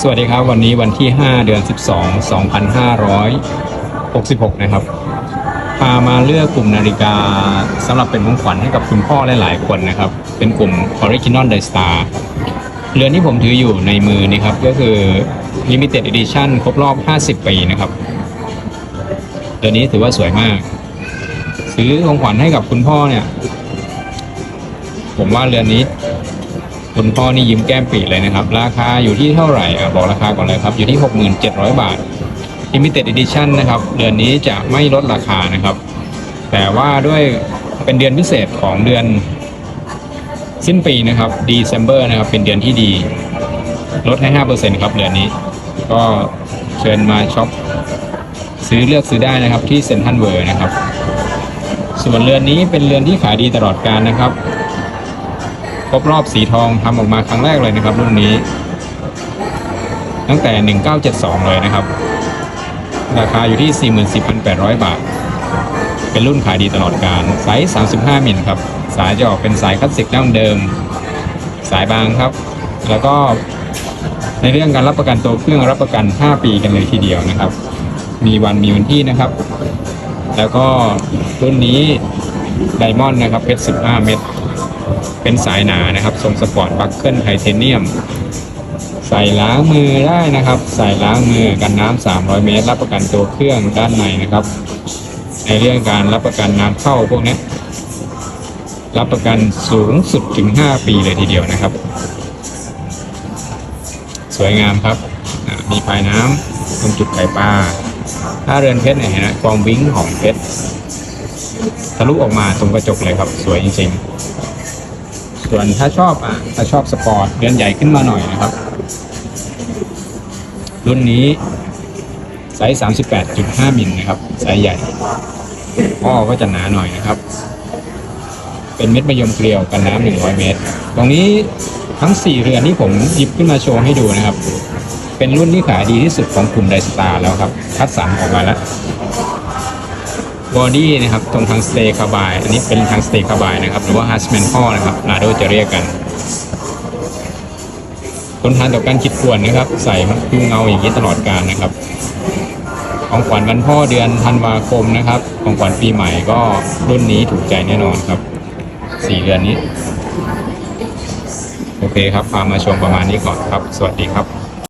สวัสดีครับ วันนี้วันที่ 5 เดือน 12 2566 นะครับ พามาเลือกกลุ่มนาฬิกาสำหรับเป็นของขวัญให้กับคุณพ่อหลายๆคนนะครับ เป็นกลุ่ม Original The Star เรือนที่ผมถืออยู่ในมือนี่ครับ ก็คือ Limited Edition ครบรอบ 50 ปีนะครับเรือนนี้ถือว่าสวยมาก ซื้อของขวัญให้กับคุณพ่อเนี่ย ผมว่าเรือนนี้ คุณพ่อนี่ยิ้มแก้มปีเลยนะครับ ราคาอยู่ที่เท่าไหร่อะบอกราคาก่อนเลยครับ อยู่ที่ 6,700 บาท Limited Edition นะครับ เดือนนี้จะไม่ลดราคานะครับ แต่ว่าด้วยเป็นเดือนพิเศษของเดือนสิ้นปีนะครับ December นะครับ เป็นเดือนที่ดี ลดให้ 5%ครับ เดือนนี้ ก็เชิญมาช็อปซื้อเลือกซื้อได้นะครับที่เซ็นทรัลเวิร์นะครับ ส่วนเรือนนี้เป็นเรือนที่ขายดีตลอดการนะครับ รบรอบสีทองทำออกมาครั้งแรกเลยนะครับ รุ่นนี้ ตั้งแต่ 1972 เลยนะครับ ราคาอยู่ที่44,800 บาท เป็นรุ่นขายดีตลอดการไซส์ 35 มิลครับ สายจะออกเป็นสายคลาสสิกดั้งเดิม สายบางครับ แล้วก็ในเรื่องการรับประกันตัวเครื่องรับประกัน 5 ปีกันเลยทีเดียวนะครับ มีวันมีวันที่นะครับ แล้วก็รุ่นนี้ไดมอนด์นะครับเพชร15 เม็ด เป็นสายหนานะครับทรงสปอร์ตบัคเกิลไทเทเนียม ใส่ล้างมือได้นะครับ ใส่ล้างมือกันน้ำ300 เมตร รับประกันตัวเครื่องด้านในนะครับ ในเรื่องการรับประกันน้ำเข้าพวกนี้รับประกันสูงสุดถึง 5 ปีเลยทีเดียวนะครับ สวยงามครับ มีปลายน้ำตรงจุดไข่ปลาถ้าเรือนเพชรเนี่ยเห็นไหมความวิ้งของเพชรทะลุออกมาตรงกระจกเลยครับ สวยจริงๆ ส่วนถ้าชอบอะถ้าชอบสปอร์ตเรือนใหญ่ขึ้นมาหน่อยนะครับ รุ่นนี้ไซส์ 38.5 มิลนะครับไซส์ใหญ่พ่อก็จะหนาหน่อยนะครับ เป็นเม็ดมะยมเกลียวกันน้ำ100 เมตร ตรงนี้ทั้ง 4 เรือนที่ผมหยิบขึ้นมาโชว์ให้ดูนะครับ เป็นรุ่นที่ขายดีที่สุดของกลุ่มไดสตาร์แล้วครับ คัดสรรออกมาแล้ว บอดี้นะครับตรงทางสเตย์คาบาย อันนี้เป็นทางสเตย์คาบายนะครับ หรือว่าฮัสแมนพ่อนะครับลาโดจะเรียกกันทนทานต่อการขีดข่วนนะครับ ใส่คือเงาอย่างนี้ตลอดการนะครับ ของขวัญวันพ่อเดือนธันวาคมนะครับ ของขวัญปีใหม่ก็รุ่นนี้ถูกใจแน่นอนครับสี่เดือนนี้ โอเคครับพามาชมประมาณนี้ก่อนครับ สวัสดีครับ